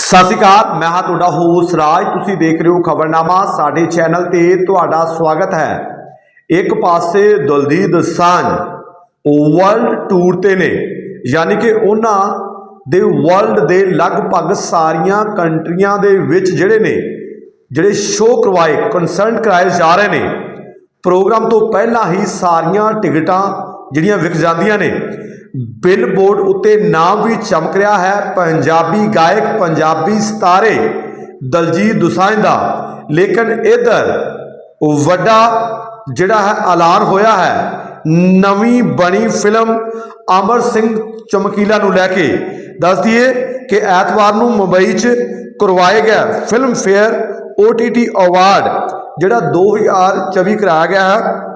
ਸਤਿ ਸ਼੍ਰੀ ਅਕਾਲ, ਮੈਂ ਹਾਂ ਤੁਹਾਡਾ ਹੋਸਟ ਰਾਜ। ਤੁਸੀਂ ਦੇਖ ਰਹੇ ਹੋ ਖਬਰਨਾਮਾ, ਸਾਡੇ ਚੈਨਲ ਤੇ ਤੁਹਾਡਾ ਸਵਾਗਤ ਹੈ। ਇੱਕ ਪਾਸੇ ਦਲਦੀਦ ਦੋਸਾਂਝ ਵਰਲਡ ਟੂਰ ਤੇ ਨੇ, ਯਾਨੀ ਕਿ ਉਹਨਾਂ ਦੇ ਵਰਲਡ ਦੇ ਲਗਭਗ ਸਾਰੀਆਂ ਕੰਟਰੀਆਂ ਦੇ ਵਿੱਚ ਜਿਹੜੇ ਨੇ, ਜਿਹੜੇ ਸ਼ੋਅ ਕਰਵਾਏ ਕਨਸਰਟ ਕਰਾਏ ਜਾ ਰਹੇ ਨੇ। ਪ੍ਰੋਗਰਾਮ ਤੋਂ ਪਹਿਲਾਂ ਹੀ ਸਾਰੀਆਂ ਟਿਕਟਾਂ ਜਿਹੜੀਆਂ ਵਿਕ ਜਾਂਦੀਆਂ ਨੇ। ਬਿਲਬੋਰਡ ਉੱਤੇ ਨਾਮ ਵੀ ਚਮਕ ਰਿਹਾ ਹੈ। ਪੰਜਾਬੀ ਗਾਇਕ, ਪੰਜਾਬੀ ਸਿਤਾਰੇ ਦਲਜੀਤ ਦੋਸਾਂਝ ਦਾ। ਲੇਕਿਨ ਇਧਰ ਵੱਡਾ ਜਿਹੜਾ ਹੈ, ਐਲਾਨ ਹੋਇਆ ਹੈ। ਨਵੀਂ ਬਣੀ ਫਿਲਮ ਅਮਰ ਸਿੰਘ ਚਮਕੀਲਾ ਨੂੰ ਲੈ ਕੇ। ਦੱਸ ਦਈਏ ਕਿ ਐਤਵਾਰ ਨੂੰ ਮੁੰਬਈ 'ਚ ਕਰਵਾਏ ਗਿਆ ਫਿਲਮ ਫੇਅਰ OTT ਅਵਾਰਡ, ਜਿਹੜਾ 2024 ਕਰਾਇਆ ਗਿਆ ਹੈ।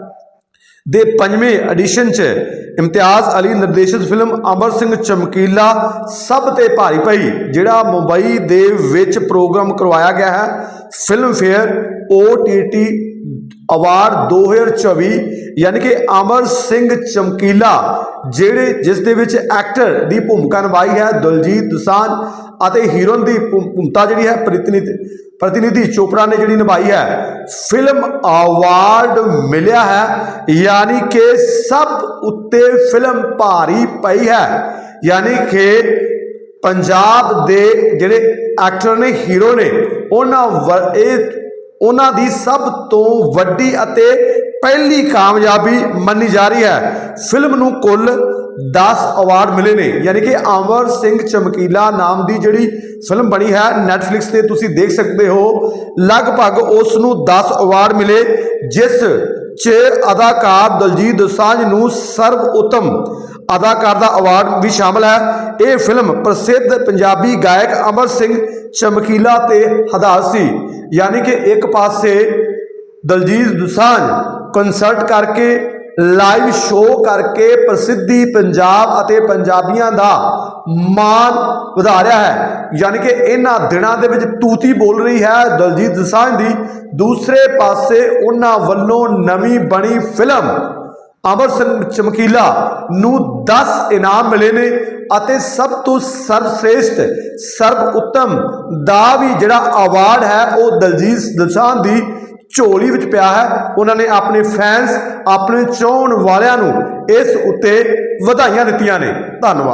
ਦੇ ਪੰਜਵੇਂ ਐਡੀਸ਼ਨ 'ਚ ਇਮਤਿਆਜ਼ ਅਲੀ ਨਿਰਦੇਸ਼ਿਤ ਫਿਲਮ ਅਮਰ ਸਿੰਘ ਚਮਕੀਲਾ ਸਭ ਤੇ ਭਾਰੀ ਪਈ, ਜਿਹੜਾ ਮੁੰਬਈ ਦੇ ਵਿੱਚ ਪ੍ਰੋਗਰਾਮ ਕਰਵਾਇਆ ਗਿਆ ਹੈ। ਫਿਲਮ ਫੇਅਰ OTT ਅਵਾਰਡ 2024 ਯਾਨੀ ਕਿ ਅਮਰ ਸਿੰਘ ਚਮਕੀਲਾ, ਜਿਹੜੇ ਜਿਸ ਦੇ ਵਿੱਚ ਐਕਟਰ ਦੀ ਭੂਮਿਕਾ ਨਿਭਾਈ ਹੈ, ਦਲਜੀਤ ਦੋਸਾਂਝ ਅਤੇ ਹੀਰੋਇਨ ਦੀ ਭੂ- ਭੂਮਿਕਾ ਜਿਹੜੀ ਹੈ, ਪ੍ਰਤੀਨਿਧੀ ਪ੍ਰਤੀਨਿਧੀ ਚੋਪੜਾ ਨੇ ਜਿਹੜੀ ਨਿਭਾਈ ਹੈ ਫਿਲਮ ਅਵਾਰਡ ਮਿਲਿਆ ਹੈ, ਯਾਨੀ ਕਿ ਸਭ ਉੱਤੇ ਫਿਲਮ ਭਾਰੀ ਪਈ ਹੈ, ਯਾਨੀ ਕਿ ਪੰਜਾਬ ਦੇ ਜਿਹੜੇ ਐਕਟਰ ਨੇ, ਹੀਰੋ ਨੇ, ਉਹਨਾਂ ਵ- ਇਹ ਉਹਨਾਂ ਦੀ ਸਭ ਤੋਂ ਵੱਡੀ ਅਤੇ ਪਹਿਲੀ ਕਾਮਯਾਬੀ ਮੰਨੀ ਜਾ ਰਹੀ ਹੈ। ਫਿਲਮ ਨੂੰ ਕੁੱਲ 10 ਅਵਾਰਡ ਮਿਲੇ ਨੇ, ਯਾਨੀ ਕਿ ਅਮਰ ਸਿੰਘ ਚਮਕੀਲਾ ਨਾਮ ਦੀ ਜਿਹੜੀ ਫਿਲਮ ਬਣੀ ਹੈ, Netflix ਤੇ ਤੁਸੀਂ ਦੇਖ ਸਕਦੇ ਹੋ। ਲਗਭਗ ਉਸ ਨੂੰ 10 ਅਵਾਰਡ ਮਿਲੇ, ਜਿਸ 'ਚ ਅਦਾਕਾਰ ਦਲਜੀਤ ਦੋਸਾਂਝ ਨੂੰ ਸਰਵ ਉੱਤਮ ਅਦਾਕਾਰ ਦਾ ਅਵਾਰਡ ਵੀ ਸ਼ਾਮਲ ਹੈ। ਇਹ ਫਿਲਮ ਪ੍ਰਸਿੱਧ ਪੰਜਾਬੀ ਗਾਇਕ ਅਮਰ ਸਿੰਘ ਚਮਕੀਲਾ ਤੇ ਹਦਾਸ ਸੀ। ਯਾਨੀ ਕਿ ਇੱਕ ਪਾਸੇ ਦਲਜੀਤ ਦੋਸਾਂਝ ਕਨਸਰਟ ਕਰਕੇ ਲਾਈਵ ਸ਼ੋਅ ਕਰਕੇ ਪ੍ਰਸਿੱਧੀ ਪੰਜਾਬ ਅਤੇ ਪੰਜਾਬੀਆਂ ਦਾ ਮਾਣ ਵਧਾ ਰਿਹਾ ਹੈ। ਯਾਨੀ ਕਿ ਇਹਨਾਂ ਦਿਨਾਂ ਦੇ ਵਿੱਚ ਤੂਤੀ ਬੋਲ ਰਹੀ ਹੈ ਦਲਜੀਤ ਦੋਸਾਂਝ ਦੀ। ਦੂਸਰੇ ਪਾਸੇ ਉਹਨਾਂ ਵੱਲੋਂ ਨਵੀਂ ਬਣੀ ਫਿਲਮ ਅਮਰ ਸਿੰਘ ਚਮਕੀਲਾ ਨੂੰ 10 ਇਨਾਮ ਮਿਲੇ ਨੇ ਅਤੇ ਸਭ ਤੋਂ ਸਰਵਸ਼੍ਰੇਸ਼ਟ ਸਰਬ ਉੱਤਮ ਦਾ ਵੀ ਜਿਹੜਾ ਅਵਾਰਡ ਹੈ ਉਹ ਦਲਜੀਤ ਦੋਸਾਂਝ ਦੀ ਝੋਲੀ ਵਿੱਚ ਪਿਆ ਹੈ, ਉਹਨਾਂ ਨੇ ਆਪਣੇ ਫੈਨਸ ਆਪਣੇ ਚਾਹਣ ਵਾਲਿਆਂ ਨੂੰ ਇਸ ਉੱਤੇ ਵਧਾਈਆਂ ਦਿੱਤੀਆਂ ਨੇ। ਧੰਨਵਾਦ।